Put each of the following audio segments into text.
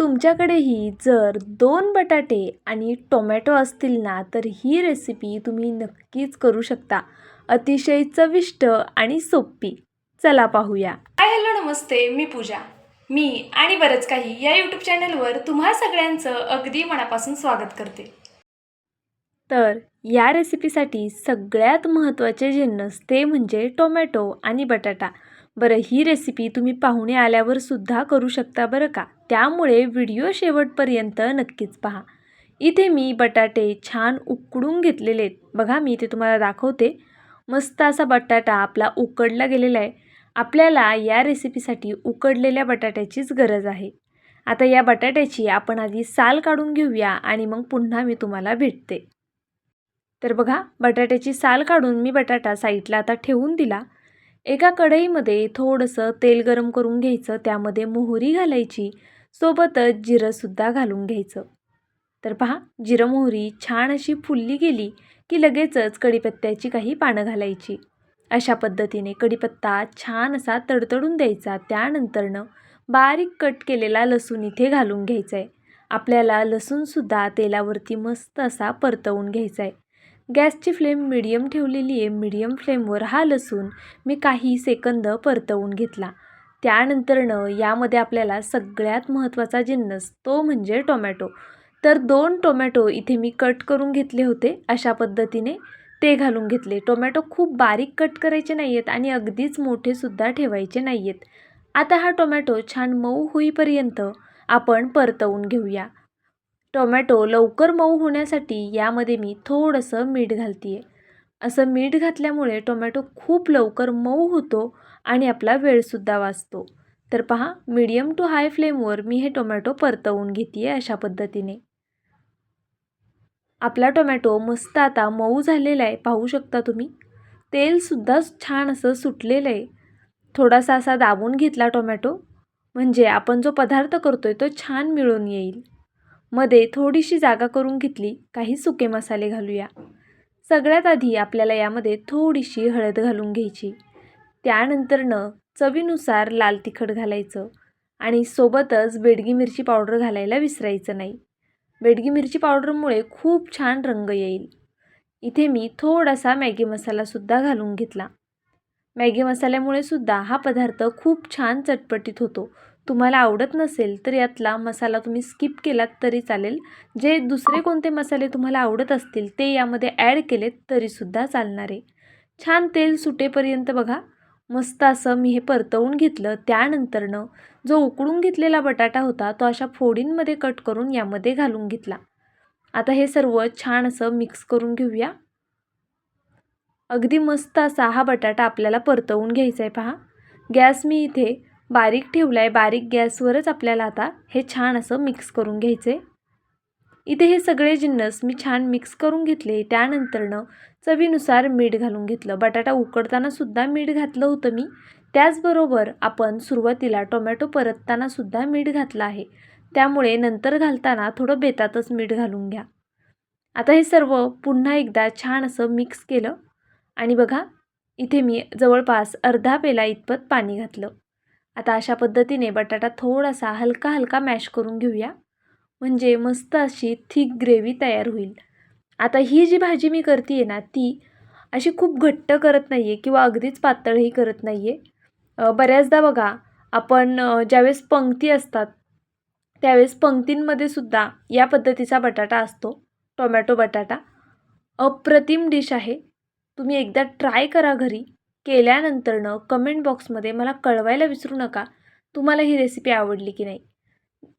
तुमच्याकडेही जर दोन बटाटे आणि टोमॅटो असतील ना तर ही रेसिपी तुम्ही नक्कीच करू शकता. अतिशय चविष्ट आणि सोपी. चला पाहूया. हाय हॅलो नमस्ते. मी पूजा. मी आणि बरंच काही या यूट्यूब चॅनलवर तुम्हा सगळ्यांचं अगदी मनापासून स्वागत करते. तर या रेसिपीसाठी सगळ्यात महत्त्वाचे जिन्नस ते म्हणजे टोमॅटो आणि बटाटा. बरं ही रेसिपी तुम्ही पाहुणे आल्यावर सुद्धा करू शकता बरं का? त्यामुळे व्हिडिओ शेवटपर्यंत नक्कीच पहा. इथे मी बटाटे छान उकडून घेतलेले आहेत. बघा मी इथे तुम्हाला दाखवते. मस्त असा बटाटा आपला उकडला गेलेला आहे. आपल्याला या रेसिपीसाठी उकडलेल्या बटाट्याचीच गरज आहे. आता या बटाट्याची आपण आधी साल काढून घेऊया आणि मग पुन्हा मी तुम्हाला भेटते. तर बघा बटाट्याची साल काढून मी बटाटा साईडला आता ठेवून दिला. एका कढईमध्ये थोडंसं तेल गरम करून घ्यायचं त्यामध्ये मोहरी घालायची सोबतच जिरंसुद्धा घालून घ्यायचं. तर पहा जिरं मोहरी छान अशी फुलली गेली की लगेचच कढीपत्त्याची काही पानं घालायची. अशा पद्धतीने कढीपत्ता छान असा तडतडून द्यायचा त्यानंतरनं बारीक कट केलेला लसूण इथे घालून घ्यायचा आहे आपल्याला लसूणसुद्धा तेलावरती मस्त असा परतवून घ्यायचा आहे गॅसची फ्लेम मिडियम ठेवलेली आहे. मिडियम फ्लेमवर हा लसूण मी काही सेकंद परतवून घेतला. त्यानंतरनं यामध्ये आपल्याला सगळ्यात महत्त्वाचा जिन्नस तो म्हणजे टोमॅटो. तर दोन टोमॅटो इथे मी कट करून घेतले होते अशा पद्धतीने. ते घालून घेतले. टोमॅटो खूप बारीक कट करायचे नाही आहेत आणि अगदीच मोठेसुद्धा ठेवायचे नाही आहेत आता हा टोमॅटो छान मऊ होईपर्यंत आपण परतवून घेऊया. टोमॅटो लवकर मऊ होण्यासाठी यामध्ये मी थोडंसं मीठ घालते आहे असं मीठ घातल्यामुळे टोमॅटो खूप लवकर मऊ होतो आणि आपला वेळसुद्धा वाचतो. तर पहा मीडियम टू हाय फ्लेमवर मी हे टोमॅटो परतवून घेते आहे अशा पद्धतीने. आपला टोमॅटो मस्त आता मऊ झालेला आहे पाहू शकता तुम्ही. तेलसुद्धा छान असं सुटलेलं आहे. थोडासा असा दाबून घेतला टोमॅटो. म्हणजे आपण जो पदार्थ करतो आहे तो छान मिळून येईल. मध्ये थोडीशी जागा करून घेतली काही सुके मसाले घालूया. सगळ्यात आधी आपल्याला यामध्ये थोडीशी हळद घालून घ्यायची. त्यानंतरनं चवीनुसार लाल तिखट घालायचं आणि सोबतच बेडगी मिरची पावडर घालायला विसरायचं नाही. बेडगी मिरची पावडरमुळे खूप छान रंग येईल. इथे मी थोडासा मॅगी मसालासुद्धा घालून घेतला. मॅगी मसाल्यामुळे सुद्धा हा पदार्थ खूप छान चटपटीत होतो. तुम्हाला आवडत नसेल तर यातला मसाला तुम्ही स्किप केलात तरी चालेल. जे दुसरे कोणते मसाले तुम्हाला आवडत असतील ते यामध्ये ॲड केलेत तरीसुद्धा चालणार. आहे छान तेल सुटेपर्यंत बघा. मस्त असं मी हे परतवून घेतलं. त्यानंतरनं जो उकडून घेतलेला बटाटा होता तो अशा फोडींमध्ये कट करून यामध्ये घालून घेतला. आता हे सर्व छान असं मिक्स करून घेऊया. अगदी मस्त असा हा बटाटा आपल्याला परतवून घ्यायचा आहे पहा. गॅस मी इथे बारीक ठेवला आहे बारीक गॅसवरच आपल्याला आता हे छान असं मिक्स करून घ्यायचे इथे हे सगळे जिन्नस मी छान मिक्स करून घेतले. त्यानंतरनं चवीनुसार मीठ घालून घेतलं. बटाटा उकडताना सुद्धा मीठ घातलं होतं मी. त्याचबरोबर आपण सुरुवातीला टोमॅटो परतताना सुद्धा मीठ घातलं आहे. त्यामुळे नंतर घालताना थोडं बेतातच मीठ घालून घ्या. आता हे सर्व पुन्हा एकदा छान असं मिक्स केलं. आणि बघा इथे मी जवळपास अर्धा पेला इतपत पाणी घातलं. आता अशा पद्धतीने बटाटा थोडासा हलका हलका मॅश करून घेऊया. म्हणजे मस्त अशी थिक ग्रेव्ही तयार होईल. आता ही जी भाजी मी करते आहे ना ती अशी खूप घट्ट करत नाही आहे किंवा अगदीच पातळही करत नाही आहे बऱ्याचदा बघा आपण ज्यावेळेस पंक्ती असतात त्यावेळेस पंक्तींमध्ये सुद्धा या पद्धतीचा बटाटा असतो. टोमॅटो बटाटा. अप्रतिम डिश आहे. तुम्ही एकदा ट्राय करा घरी. केल्यानंतरनं कमेंट बॉक्समध्ये मला कळवायला विसरू नका. तुम्हाला ही रेसिपी आवडली की नाही?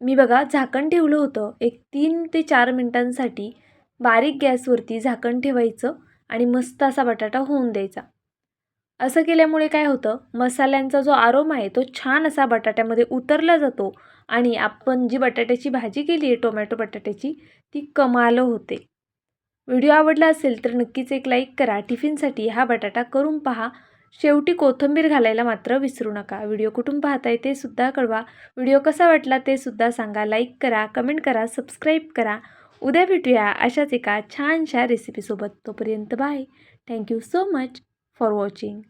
मी बघा झाकण ठेवलं होतं. एक तीन ते चार मिनटांसाठी बारीक गॅसवरती झाकण ठेवायचं आणि मस्त असा बटाटा होऊन द्यायचा. असं केल्यामुळे काय होतं? मसाल्यांचा जो आरोम आहे तो छान असा बटाट्यामध्ये उतरला जातो आणि आपण जी बटाट्याची भाजी केली आहे टोमॅटो बटाट्याची ती कमाल होते. व्हिडिओ आवडला असेल तर नक्कीच एक लाईक करा. टिफिनसाठी हा बटाटा करून पहा. शेवटी कोथिंबीर घालायला मात्र विसरू नका. व्हिडिओ कुठून पाहताय ते सुद्धा कळवा. व्हिडिओ कसा वाटला ते सुद्धा सांगा. लाईक करा कमेंट करा सबस्क्राईब करा. उद्या भेटूया अशाच एका छानशा रेसिपीसोबत. तोपर्यंत bye. Thank you so much for watching.